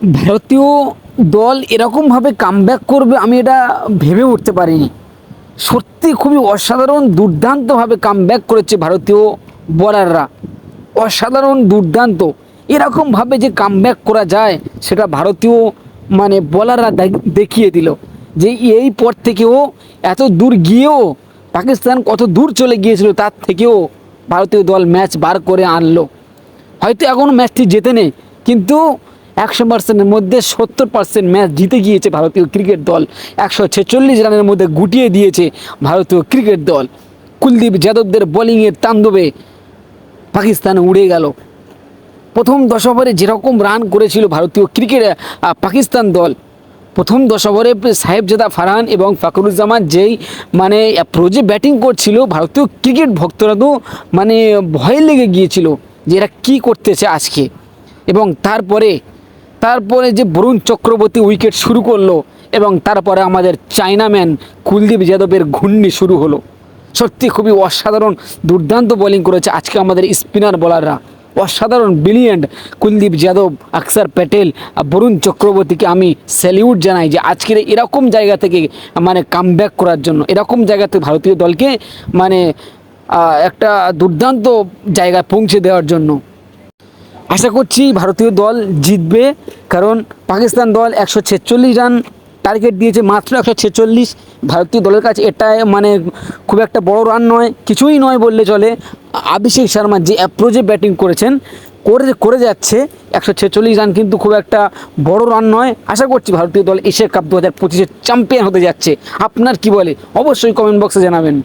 ভারতীয় দল এরকমভাবে কামব্যাক করবে, আমি এটা ভেবে উঠতে পারিনি। সত্যি খুবই অসাধারণ, দুর্দান্তভাবে কামব্যাক করেছে ভারতীয় বলাররা অসাধারণ, দুর্দান্ত। এরকমভাবে যে কামব্যাক করা যায়, সেটা ভারতীয় মানে বলাররা দেখিয়ে দিল। যে এই পর থেকেও এত দূর গিয়েও পাকিস্তান কত দূর চলে গিয়েছিল, তার থেকেও ভারতীয় দল ম্যাচ বার করে আনলো। হয়তো এখনও ম্যাচটি জেতে নেই, কিন্তু একশো পার্সেন্টের মধ্যে সত্তর পার্সেন্ট ম্যাচ জিতে গিয়েছে ভারতীয় ক্রিকেট দল। একশো ছেচল্লিশ রানের মধ্যে গুটিয়ে দিয়েছে ভারতীয় ক্রিকেট দল। কুলদীপ যাদবদের বোলিংয়ের তাণ্ডবে পাকিস্তান উড়ে গেল। প্রথম দশ ওভারে যেরকম রান করেছিল ভারতীয় ক্রিকেট পাকিস্তান দল, প্রথম দশ ওভারে সাহেবজাদা ফারহান এবং ফাকরুজ্জামান যেই মানে অ্যাপ্রোচে ব্যাটিং করছিল, ভারতীয় ক্রিকেট ভক্তরা তো মানে ভয় লেগে গিয়েছিল যে এরা কী করতেছে আজকে। এবং তারপরে তারপরে যে বরুণ চক্রবর্তী উইকেট শুরু করল এবং তারপরে আমাদের চায়নাম্যান কুলদীপ যাদবের ঘূর্ণি শুরু হলো। সত্যি খুবই অসাধারণ দুর্দান্ত বোলিং করেছে আজকে আমাদের স্পিনার বোলাররা অসাধারণ ব্রিলিয়েন্ট কুলদীপ যাদব অক্ষর প্যাটেল আর বরুণ চক্রবর্তীকে আমি স্যালিউট জানাই যে আজকের এরকম জায়গা থেকে মানে কামব্যাক করার জন্য, এরকম জায়গা থেকে ভারতীয় দলকে মানে একটা দুর্দান্ত জায়গায় পৌঁছে দেওয়ার জন্য। আশা করছি ভারতীয় দল জিতবে, কারণ পাকিস্তান দল একশো ছেচল্লিশ রান টার্গেট দিয়েছে, মাত্র একশো ছেচল্লিশ। ভারতীয় দলের কাছে এটা মানে খুব একটা বড় রান নয়, কিছুই নয় বললে চলে। অভিষেক শর্মা যে অ্যাপ্রোচে ব্যাটিং করেছেন, করে করে যাচ্ছে, একশো ছেচল্লিশ রান কিন্তু খুব একটা বড় রান নয়। আশা করছি ভারতীয় দল এশিয়া কাপ দু হাজার পঁচিশে চ্যাম্পিয়ন হতে যাচ্ছে। আপনার কি বলে? অবশ্যই কমেন্ট বক্সে জানাবেন।